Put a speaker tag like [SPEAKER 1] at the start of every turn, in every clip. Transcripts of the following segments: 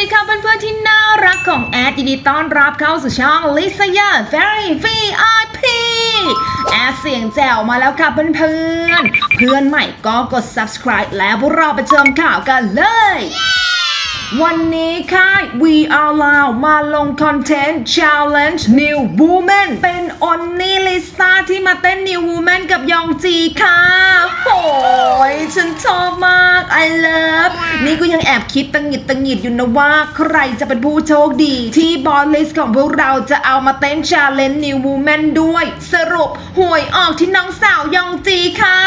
[SPEAKER 1] ดีค่ะเพื่อนๆที่น่ารักของแอดยินดีต้อนรับเข้าสู่ช่อง Lisa y a Very VIP แอดเสียงแจ๋วมาแล้วค่ะเพื่อนๆ เพื่อนใหม่ก็กด subscribe แล้วพวกเราไปชมข่าวกันเลย วันนี้ค่ะ We Are Loud มาลงคอนเทนต์ Challenge New Woman เป็นออนนี่ลิซ่าที่มาเต้น New Woman กับยองจีค่ะ โอ้ยฉันชอบมาก I love นี่ก็ยังแอบคิดตังหิดตังหิดอยู่นะว่า ใครจะเป็นผู้โชคดี ที่บอลลิสของพวกเราจะเอามาเต้น Challenge New Woman ด้วย สรุปหวยออกที่น้องสาวยองจีค่ะ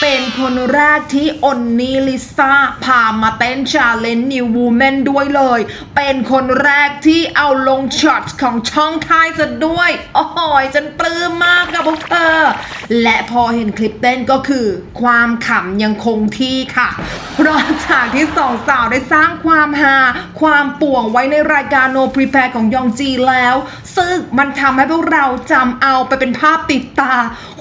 [SPEAKER 1] เป็นคนแรกที่อนนี่ลิซ่าพามาเต้น Challenge New Woman ด้วยเลย เป็นคนแรกที่เอาลงช็อตของช่องค่ายซะด้วย โอ้โหยฉันปลื้มมากกับพวกเธอและพอเห็นคลิปเต้นก็คือ ความขำยังคงที่ค่ะเพราะจากที่สองสาวได้สร้างความฮาความป่วงไว้ในรายการ No Prepare ของยองจีแล้ว ซึ่งมันทำให้พวกเราจำเอาไปเป็นภาพติดตา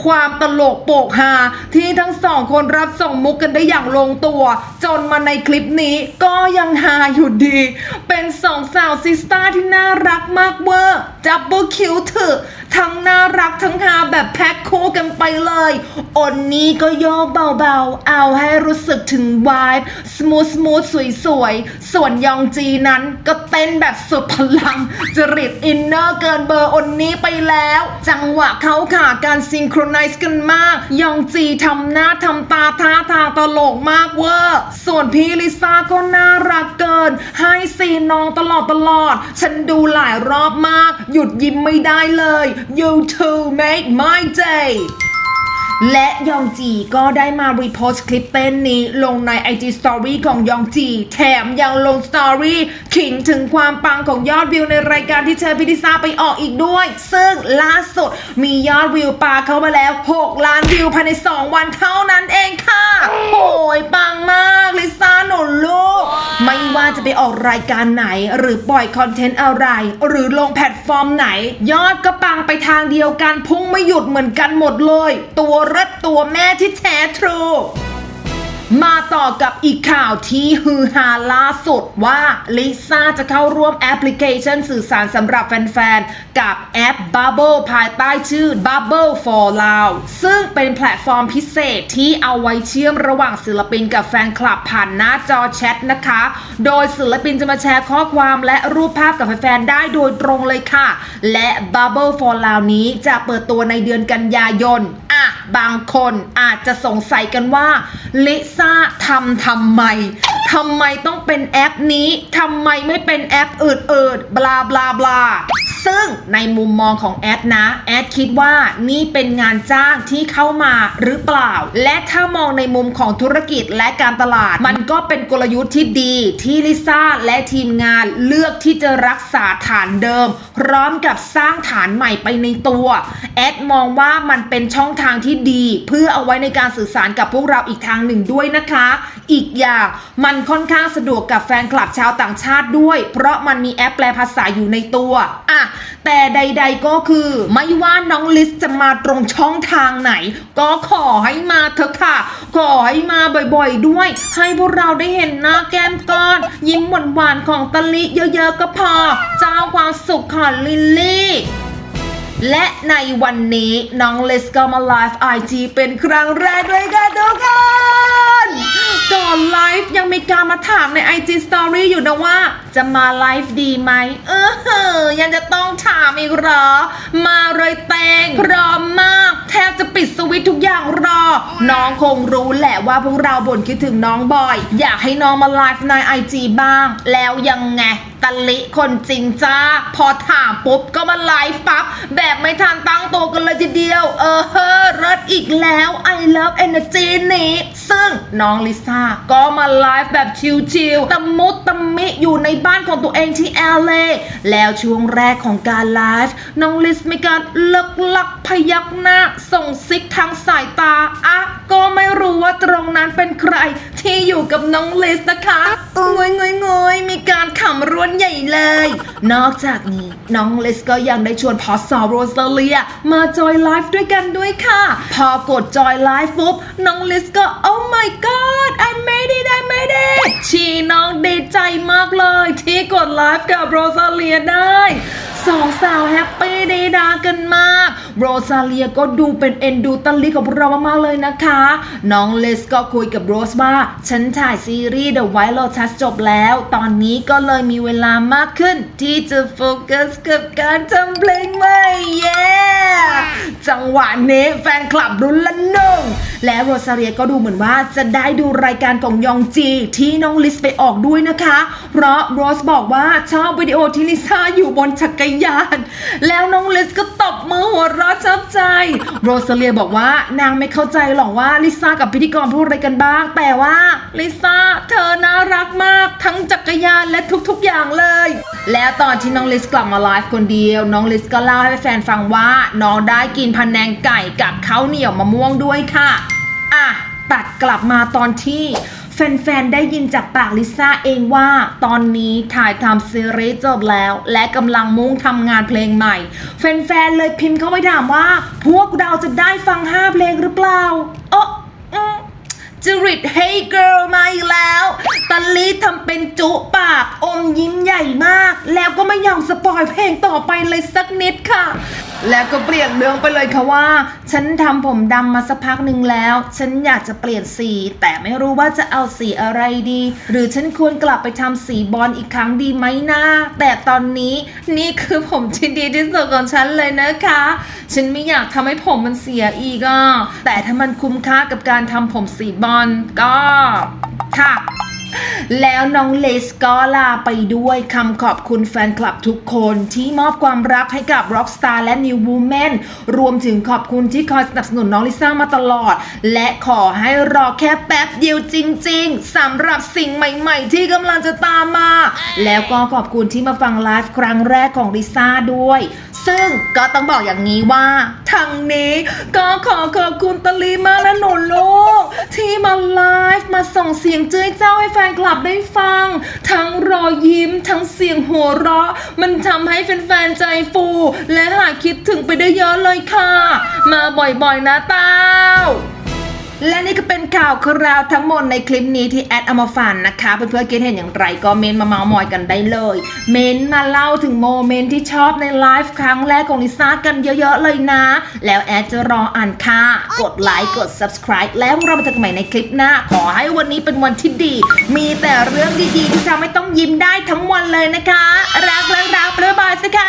[SPEAKER 1] ความตลกโปกฮาที่ทั้งสองคนรับส่งมุกกันได้อย่างลงตัว จนมาในคลิปนี้ก็ยังฮาอยู่ดี เป็นสองสาวซิสตาที่น่ารักมากเวอร์จับเบิลคิวเถอะทั้งน่ารักทั้งฮาแบบแพ็คคู่กันไปเลยอนนี้ก็โยกเบาๆ เอาให้รู้สึกถึงวายสมูทสมูทสวยๆส่วนยองจีนั้นก็เต้นแบบสุดพลัง จริตอินเนอร์เกินเบอร์อนนี้ไปแล้ว จังหวะเขาขาการซิงโครไนซ์กันมาก ยองจีทำหน้าทำตาท่าทางตลกมากเวอร์ส่วนพี่ลิซ่าก็น่ารักเกิน ให้ซีนน้องตลอดตลอด ฉันดูหลายรอบมาก หยุดยิ้มไม่ได้เลย You to make my day และยองจีก็ได้มารีโพสต์คลิปเต้นนี้ลงใน IG Story ของยองจี แถมยังลงสตอรี่ขิงถึงความปังของยอดวิวในรายการที่เชิญพิธิซาไปออกอีกด้วย ซึ่งล่าสุดมียอดวิวปาเข้ามาแล้ว 6 ล้านวิวภายใน 2 วันเท่านั้นเองค่ะโอยปังมากลิซ่าหนูลูกไม่ ว่าจะไปออกรายการไหน หรือปล่อยคอนเทนต์อะไร หรือลงแพลตฟอร์มไหน ยอดก็ปังไปทางเดียวกันพุ่งไม่หยุดเหมือนกันหมดเลย ตัวรัดตัวแม่ที่แท้ทรู มาต่อกับอีกข่าวที่ฮือฮาล่าสุดว่าลิซ่าจะเข้าร่วมแอปพลิเคชันสื่อสารสำหรับแฟนๆ กับแอป Bubble ภายใต้ชื่อ Bubble for Loud ซึ่งเป็นแพลตฟอร์มพิเศษที่เอาไว้เชื่อมระหว่างศิลปินกับแฟนคลับผ่านหน้าจอแชทนะคะ โดยศิลปินจะมาแชร์ข้อความและรูปภาพกับแฟนๆ ได้โดยตรงเลยค่ะ และ Bubble for Loud นี้จะเปิดตัวในเดือนกันยายน อะ บางคนอาจจะสงสัยกันว่าลิซาทำทำไมทำไมต้องเป็นแอปนี้ทำไมไม่เป็นแอปอื่นๆบลาบลาบลา ซึ่งในมุมมองของแอดนะ แอดคิดว่านี่เป็นงานจ้างที่เข้ามาหรือเปล่า และถ้ามองในมุมของธุรกิจและการตลาด มันก็เป็นกลยุทธ์ที่ดีที่ลิซ่าและทีมงานเลือกที่จะรักษาฐานเดิม พร้อมกับสร้างฐานใหม่ไปในตัว แอดมองว่ามันเป็นช่องทางที่ดี เพื่อเอาไว้ในการสื่อสารกับพวกเราอีกทางหนึ่งด้วยนะคะ อีกอย่างมันค่อนข้างสะดวกกับแฟนคลับชาวต่างชาติด้วย เพราะมันมีแอปแปลภาษาอยู่ในตัวอะแต่ใด ๆก็คือไม่ว่าน้องลิสจะมาตรงช่องทางไหน ก็ขอให้มาเถอะค่ะ ขอให้มาบ่อยๆด้วย ให้พวกเราได้เห็นหน้าแก้มก้อน ยิ้มหวานๆของตะลิเยอะๆก็พอ เจ้าความสุขค่ะลิลลี่และในวันนี้น้องเลสก็มาไลฟ์ไอจีเป็นครั้งแรกเลยค่ะทุกคน ก่อนไลฟ์ยังมีการมาถามใน IG Story อยู่นะว่า จะมาไลฟ์ดีไหมเออเหอยังจะต้องถามอีกเหรอ มาเลยเตงพร้อมมาก แทบจะปิดสวิตทุกอย่างรอ น้องคงรู้แหละว่าพวกเราบ่นคิดถึงน้องบ่อย อยากให้น้องมาไลฟ์ใน IG บ้าง แล้วยังไงตะลิคนจริงจ้า พอถามปุ๊บก็มาไลฟ์ปั๊บ แบบไม่ทันตั้งตัวกันเลยทีเดียว เออเฮ้อรถอีกแล้ว I love energy นี้ ซึ่งน้องลิซ่าก็มาไลฟ์แบบชิลๆตะมุตตะมิอยู่ในบ้านของตัวเองที่ LA แล้วช่วงแรกของการไลฟ์น้องลิสมีการเลิกลักพยักหน้า ส่งซิกทางสายตาอะก็ไม่รู้ว่าตรงนั้นเป็นใครที่อยู่กับน้องลิสนะคะงวยงวยงวยมี เลย นอกจากนี้น้องลิสก็ยังได้ชวนพอสอโรสเลียมาจอยไลฟ์ด้วยกันด้วยค่ะ พอกดจอยไลฟ์ปุ๊บ น้องลิสก็ oh my god I made it I made it ชีน้องดีใจมากเลย ที่กดไลฟ์กับโรสเลียได้สองสาวแฮปปี้ดีดากันมาก โรซาเลียก็ดูเป็นเอ็นดูตันลีของเรามากๆเลยนะคะ น้องเลสก็คุยกับโรสว่า ฉันถ่ายซีรีส์ The White Lotus จบแล้ว ตอนนี้ก็เลยมีเวลามากขึ้น ที่จะโฟกัสกับการทำเพลงใหม่เย้จังหวะนี้แฟนคลับรุนละหนึ่งและโรซาเลียก็ดูเหมือนว่าจะได้ดูรายการของยองจีที่น้องลิสไปออกด้วยนะคะ เพราะโรสบอกว่าชอบวิดีโอที่ลิซ่าอยู่บนจักรยาน แล้วน้องลิสก็ตบมือหัวเราะชอบใจ โรซาเลียบอกว่านางไม่เข้าใจหรอกว่าลิซ่ากับพิธีกรพูดอะไรกันบ้าง แต่ว่าลิซ่าเธอน่ารักมากทั้งจักรยานและทุกๆอย่างเลย แล้วตอนที่น้องลิสกลับมาไลฟ์คนเดียว น้องลิสก็เล่าให้แฟนฟังว่า น้องได้กินพันแนงไก่กับข้าวเหนียวมะม่วงด้วยค่ะ อะตัดกลับมาตอนที่ แฟนๆ ได้ยินจากปากลิซ่าเองว่า ตอนนี้ถ่ายทำซีรีส์จบแล้ว และกำลังมุ่งทำงานเพลงใหม่ แฟนๆ เลยพิมพ์เข้าไปถามว่า พวกเราจะได้ฟัง 5 เพลงหรือเปล่า เอ้อ จริต Hey Girl มาอีกแล้วตันลีทำเป็นจุปากอมยิ้มใหญ่มาก แล้วก็ไม่ยอมสปอยเพลงต่อไปเลยสักนิดค่ะ แล้วก็เปลี่ยนเรื่องไปเลยค่ะว่า ฉันทำผมดำมาสักพักหนึ่งแล้ว ฉันอยากจะเปลี่ยนสี แต่ไม่รู้ว่าจะเอาสีอะไรดี หรือฉันควรกลับไปทำสีบอลอีกครั้งดีไหมนะแต่ตอนนี้นี่คือผมที่ดีที่สุดของฉันเลยนะคะ ฉันไม่อยากทำให้ผมมันเสียอีกอะแต่ถ้ามันคุ้มค่ากับการทำผมสีบอลก็ค่ะ แล้วน้องเลสก็ลาไปด้วยคำขอบคุณแฟนคลับทุกคนที่มอบความรักให้กับ Rockstar และ New Woman รวมถึงขอบคุณที่คอยสนับสนุนน้องลิซ่ามาตลอด และขอให้รอแค่แป๊บเดียวจริงๆสำหรับสิ่งใหม่ๆ ที่กำลังจะตามมา แล้วก็ขอบคุณที่มาฟังไลฟ์ครั้งแรกของลิซ่าด้วย ซึ่งก็ต้องบอกอย่างนี้ว่าทางนี้ก็ขอขอบคุณตะลีมากนะหนูลูกที่มาไลฟ์มาส่งเสียงเจ้ยเจ้าให้นคลับได้ฟัง ทั้งรอยยิ้ม ทั้งเสียงหัวเราะ มันทำให้แฟนๆใจฟู และหายคิดถึงไปได้เยอะเลยค่ะ มาบ่อยๆนะเต้า และนี่ก็เป็นข่าวคราวทั้งหมดในคลิปนี้ที่แอดเอามาฝากนนะคะ เพื่อนๆคิดเห็นอย่างไรก็เมนต์มาเมาส์มอยกันได้เลย เมนต์มาเล่าถึงโมเมนต์ที่ชอบในไลฟ์ครั้งแรกของลิซ่ากันเยอะๆเลยนะ แล้วแอดจะรออ่านค่ะ กดไลค์กด subscribe แล้วเรามาเจอกันใหม่ในคลิปหน้า ขอให้วันนี้เป็นวันที่ดี มีแต่เรื่องดีๆที่ทำให้ต้องยิ้มได้ทั้งวันเลยนะคะ รักรักรักบ๊ายบายสิคะ